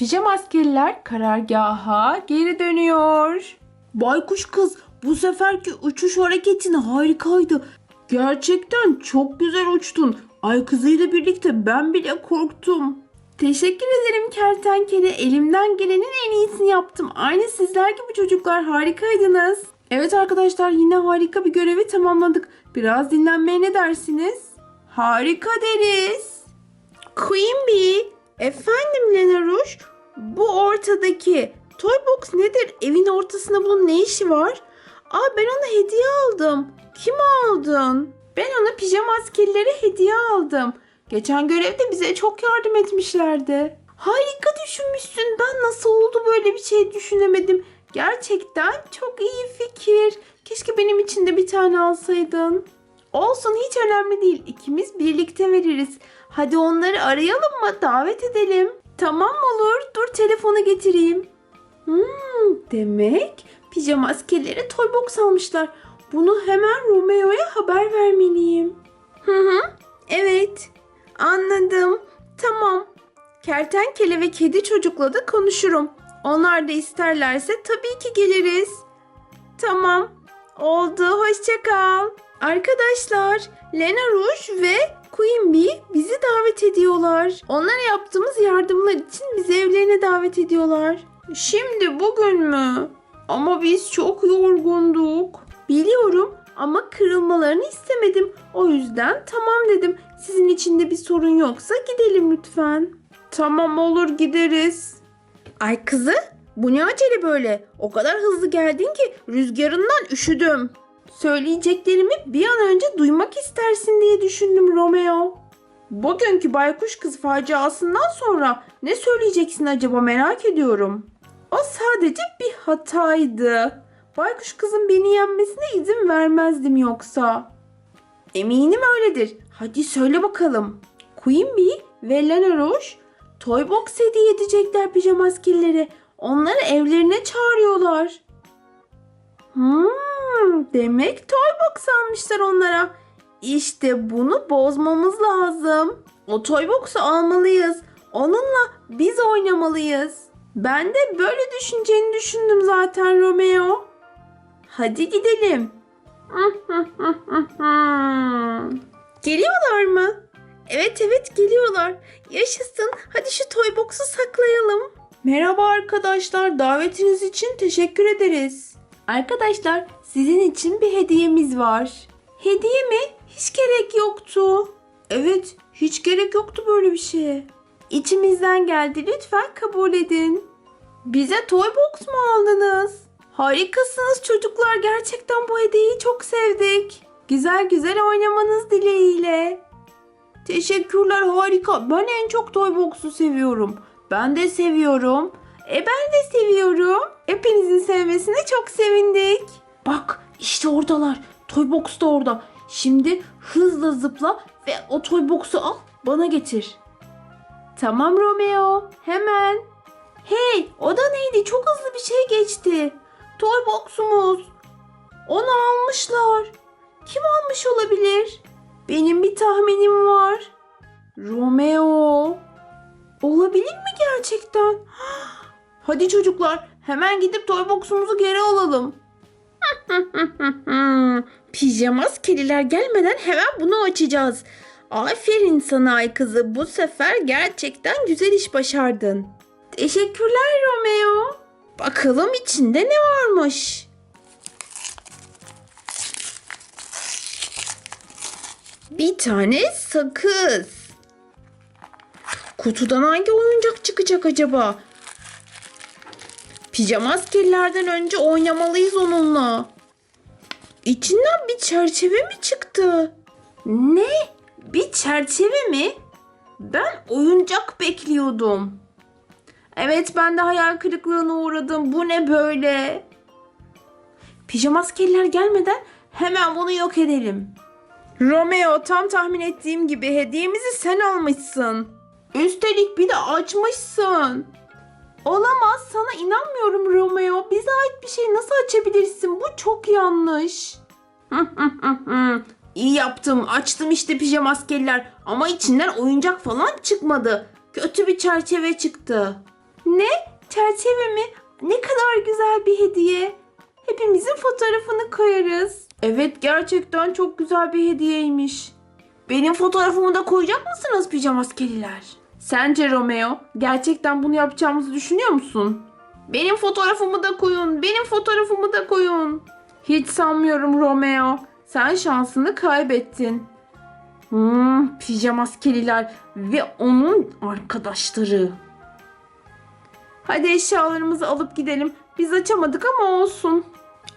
Pijama askeriler karargaha geri dönüyor. Baykuş kız bu seferki uçuş hareketin harikaydı. Gerçekten çok güzel uçtun. Ay kızıyla birlikte ben bile korktum. Teşekkür ederim kertenkele. Elimden gelenin en iyisini yaptım. Aynı sizler gibi çocuklar harikaydınız. Evet arkadaşlar yine harika bir görevi tamamladık. Biraz dinlenmeye ne dersiniz? Harika deriz. Queen Bee, efendim Lena Rouge, bu ortadaki toy box nedir? Evin ortasında bunun ne işi var? Aa ben ona hediye aldım. Kim aldın? Ben ona pijama askerlere hediye aldım. Geçen görevde bize çok yardım etmişlerdi. Harika düşünmüşsün. Ben nasıl oldu böyle bir şey düşünemedim. Gerçekten çok iyi fikir. Keşke benim için de bir tane alsaydın. Olsun hiç önemli değil. İkimiz birlikte veririz. Hadi onları arayalım mı? Davet edelim. Tamam olur. Dur telefonu getireyim. Hmm, demek pijama askerlere toy box almışlar. Bunu hemen Romeo'ya haber vermeliyim. Hı hı. Evet. Anladım. Tamam. Kertenkele ve kedi çocukla da konuşurum. Onlar da isterlerse tabii ki geliriz. Tamam. Oldu. Hoşça kal. Arkadaşlar, Lena Rouge ve Queen Bee bizi davet ediyorlar. Onlara yaptığımız yardımlar için bizi evlerine davet ediyorlar. Şimdi bugün mü? Ama biz çok yorgunduk. Biliyorum ama kırılmalarını istemedim. O yüzden tamam dedim. Sizin için de bir sorun yoksa gidelim lütfen. Tamam olur gideriz. Ay kızı bu ne acele böyle? O kadar hızlı geldin ki rüzgarından üşüdüm. Söyleyeceklerimi bir an önce duymak istersin diye düşündüm Romeo. Bugünkü baykuş kız faciasından sonra ne söyleyeceksin acaba merak ediyorum. O sadece bir hataydı. Baykuş kızın beni yenmesine izin vermezdim yoksa. Eminim öyledir. Hadi söyle bakalım. Queen Bee ve Lena Rouge Toy Box hediye edecekler pijama. Onları evlerine çağırıyorlar. Hmm, demek Toy Box almışlar onlara. İşte bunu bozmamız lazım. O Toy Box'u almalıyız. Onunla biz oynamalıyız. Ben de böyle düşüneceğini düşündüm zaten Romeo. Hadi gidelim. Geliyorlar mı? Evet evet geliyorlar. Yaşasın. Hadi şu toy box'u saklayalım. Merhaba arkadaşlar. Davetiniz için teşekkür ederiz. Arkadaşlar sizin için bir hediyemiz var. Hediye mi? Hiç gerek yoktu. Evet hiç gerek yoktu böyle bir şeye. İçimizden geldi. Lütfen kabul edin. Bize toy box mu aldınız? Harikasınız çocuklar. Gerçekten bu hediyeyi çok sevdik. Güzel güzel oynamanız dileğiyle. Teşekkürler harika. Ben en çok Toy Box'u seviyorum. Ben de seviyorum. E ben de seviyorum. Hepinizin sevmesine çok sevindik. İşte oradalar. Toy Box da orada. Şimdi hızla zıpla ve o Toy Box'u al bana getir. Tamam Romeo. Hemen. Hey o da neydi? Çok hızlı bir şey geçti. Toy Box'umuz. Onu almışlar. Kim almış olabilir? Benim bir tahminim var. Romeo. Olabilir mi gerçekten? Hadi çocuklar hemen gidip toy box'umuzu geri alalım. Pijamaz kediler gelmeden hemen bunu açacağız. Aferin sana ay kızı. Bu sefer gerçekten güzel iş başardın. Teşekkürler Romeo. Bakalım içinde ne varmış. Bir tane sakız. Kutudan hangi oyuncak çıkacak acaba? Pijama askerlerden önce oynamalıyız onunla. İçinden bir çerçeve mi çıktı? Ne? Bir çerçeve mi? Ben oyuncak bekliyordum. Evet ben de hayal kırıklığına uğradım. Bu ne böyle? Pijama askerler gelmeden hemen bunu yok edelim. Romeo tam tahmin ettiğim gibi hediyemizi sen almışsın. Üstelik bir de açmışsın. Olamaz sana inanmıyorum Romeo. Bize ait bir şey nasıl açabilirsin? Bu çok yanlış. İyi yaptım. Açtım işte pijama askerler. Ama içinden oyuncak falan çıkmadı. Kötü bir çerçeve çıktı. Ne? çerçeve mi? Ne kadar güzel bir hediye. Hepimizin fotoğrafını koyarız. Evet gerçekten çok güzel bir hediyeymiş. Benim fotoğrafımı da koyacak mısınız pijama askeriler? Sence Romeo gerçekten bunu yapacağımızı düşünüyor musun? Benim fotoğrafımı da koyun. Benim fotoğrafımı da koyun. Hiç sanmıyorum Romeo. Sen şansını kaybettin. Hmm, pijama askeriler ve onun arkadaşları. Hadi eşyalarımızı alıp gidelim. Biz açamadık ama olsun.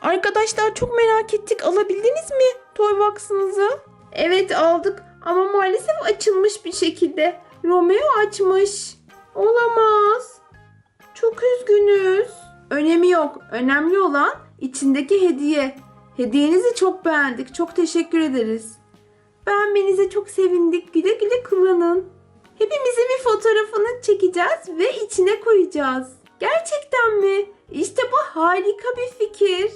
Arkadaşlar çok merak ettik. Alabildiniz mi toy box'ınızı? Evet aldık ama maalesef açılmış bir şekilde. Romeo açmış. Olamaz. Çok üzgünüz. Önemi yok. Önemli olan içindeki hediye. Hediyenizi çok beğendik. Çok teşekkür ederiz. Beğenmenize çok sevindik. Güle güle kullanın. Hepimizin bir fotoğrafını çekeceğiz ve içine koyacağız. Gerçekten mi? İşte bu harika bir fikir.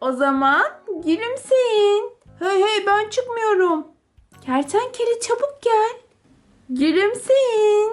O zaman gülümseyin. Hey hey ben çıkmıyorum. Kertenkele çabuk gel. Gülümseyin.